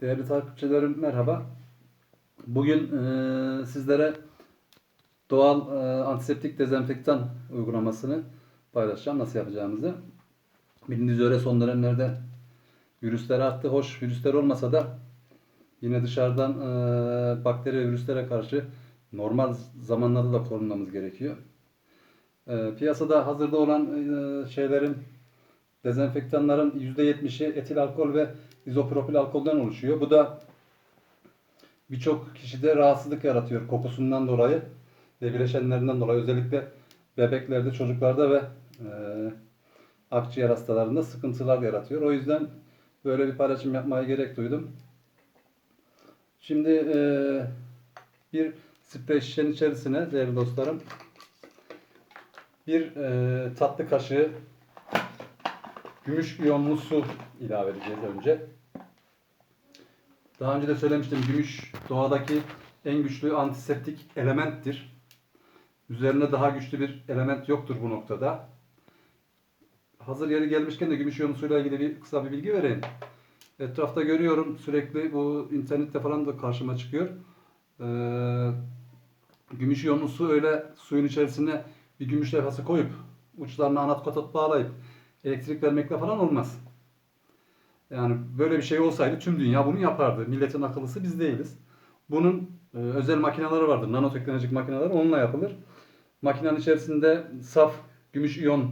Değerli takipçilerim merhaba. Bugün e, sizlere doğal e, antiseptik dezenfektan uygulamasını paylaşacağım. Nasıl yapacağımızı. Bildiğiniz üzere son dönemlerde virüsler arttı. Hoş virüsler olmasa da yine dışarıdan e, bakteri ve virüslere karşı normal zamanlarda da korunmamız gerekiyor. E, piyasada hazırda olan e, şeylerin dezenfektanların %70'i etil alkol ve izopropil alkolden oluşuyor. Bu da birçok kişide rahatsızlık yaratıyor kokusundan dolayı ve bileşenlerinden dolayı özellikle bebeklerde, çocuklarda ve e, akciğer hastalarında sıkıntılar yaratıyor. O yüzden böyle bir paylaşım yapmaya gerek duydum. Şimdi e, bir sprey şişenin içerisine değerli dostlarım bir e, tatlı kaşığı gümüş iyonlu su ilave edeceğiz önce. Daha önce de söylemiştim gümüş doğadaki en güçlü antiseptik elementtir. Üzerine daha güçlü bir element yoktur bu noktada. Hazır yeri gelmişken de gümüş iyonlu suyla ilgili bir kısa bir bilgi vereyim. Etrafta görüyorum sürekli bu internette falan da karşıma çıkıyor. Ee, gümüş iyonlu su öyle suyun içerisine bir gümüş levhası koyup uçlarına anat katot bağlayıp elektrik vermekle falan olmaz. Yani böyle bir şey olsaydı tüm dünya bunu yapardı. Milletin akıllısı biz değiliz. Bunun e, özel makineleri vardır. Nanoteknolojik makineler onunla yapılır. Makinenin içerisinde saf gümüş iyon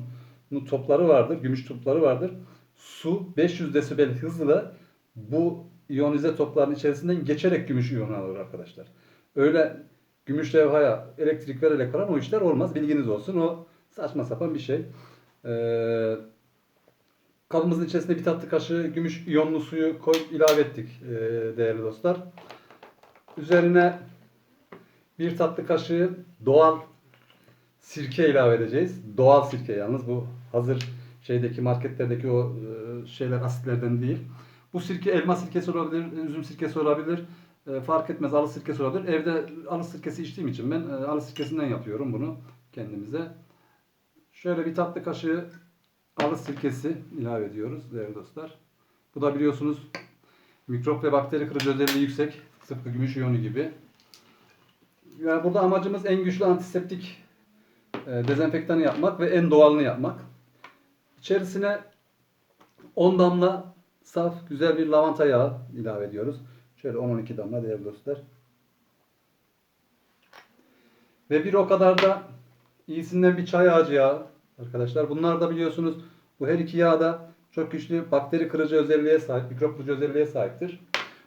topları vardır. Gümüş topları vardır. Su 500 desibel hızla bu iyonize topların içerisinden geçerek gümüş iyonu alır arkadaşlar. Öyle gümüş levhaya elektrik vererek falan o işler olmaz. Bilginiz olsun. O saçma sapan bir şey. Ee, kabımızın içerisine bir tatlı kaşığı gümüş iyonlu suyu koyup ilave ettik ee, değerli dostlar. Üzerine bir tatlı kaşığı doğal sirke ilave edeceğiz. Doğal sirke yalnız bu hazır şeydeki marketlerdeki o e, şeyler asitlerden değil. Bu sirke elma sirkesi olabilir, üzüm sirkesi olabilir. E, fark etmez arı sirkesi olabilir. Evde arı sirkesi içtiğim için ben e, arı sirkesinden yapıyorum bunu kendimize. Şöyle bir tatlı kaşığı arı sirkesi ilave ediyoruz değerli dostlar. Bu da biliyorsunuz mikrop ve bakteri kırıcı özelliği yüksek. Tıpkı gümüş iyonu gibi. Yani burada amacımız en güçlü antiseptik e, dezenfektanı yapmak ve en doğalını yapmak. İçerisine 10 damla saf güzel bir lavanta yağı ilave ediyoruz. Şöyle 10-12 damla değerli dostlar. Ve bir o kadar da iyisinden bir çay ağacı yağı arkadaşlar. Bunlar da biliyorsunuz bu her iki yağ da çok güçlü bakteri kırıcı özelliğe sahip, mikrop kırıcı özelliğe sahiptir.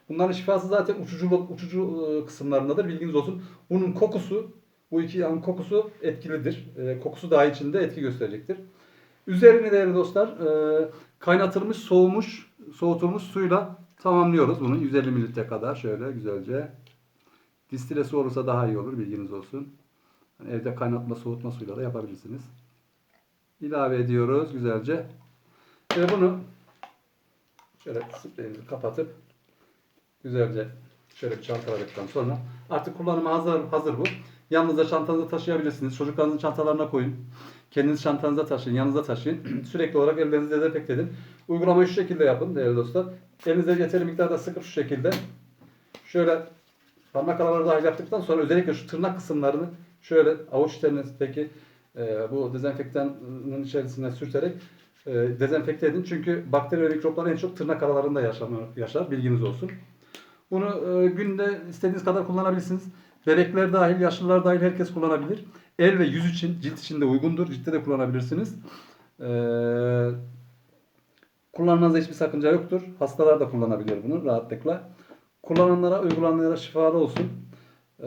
Bunların şifası zaten uçucu, uçucu e, kısımlarındadır. Bilginiz olsun. Bunun kokusu, bu iki yağın kokusu etkilidir. E, kokusu daha içinde etki gösterecektir. Üzerini değerli dostlar e, kaynatılmış, soğumuş, soğutulmuş suyla tamamlıyoruz bunu. 150 mililitre kadar şöyle güzelce. Distile su olursa daha iyi olur bilginiz olsun. Yani evde kaynatma, soğutma suyla da yapabilirsiniz. İlave ediyoruz güzelce. Ve bunu şöyle spreyimizi kapatıp güzelce şöyle bir çalkaladıktan sonra artık kullanıma hazır, hazır bu. Yanınızda çantanızda taşıyabilirsiniz. Çocuklarınızın çantalarına koyun. Kendiniz çantanıza taşıyın, yanınıza taşıyın. Sürekli olarak ellerinizi dezenfekte edin. Uygulamayı şu şekilde yapın değerli dostlar. Elinize yeterli miktarda sıkıp şu şekilde. Şöyle parmak araları dahil yaptıktan sonra özellikle şu tırnak kısımlarını şöyle avuç içerisindeki e, bu dezenfektanın içerisine sürterek e, dezenfekte edin. Çünkü bakteri ve mikroplar en çok tırnak aralarında yaşar, yaşar. Bilginiz olsun. Bunu e, günde istediğiniz kadar kullanabilirsiniz. Bebekler dahil, yaşlılar dahil herkes kullanabilir. El ve yüz için, cilt için de uygundur. Ciltte de kullanabilirsiniz. Ee, kullanmanızda hiçbir sakınca yoktur. Hastalar da kullanabilir bunu rahatlıkla. Kullananlara, uygulananlara şifalı olsun. Ee,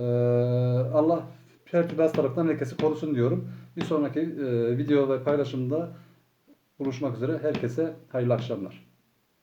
Allah her türlü hastalıktan herkesi korusun diyorum. Bir sonraki e, video ve paylaşımda buluşmak üzere. Herkese hayırlı akşamlar.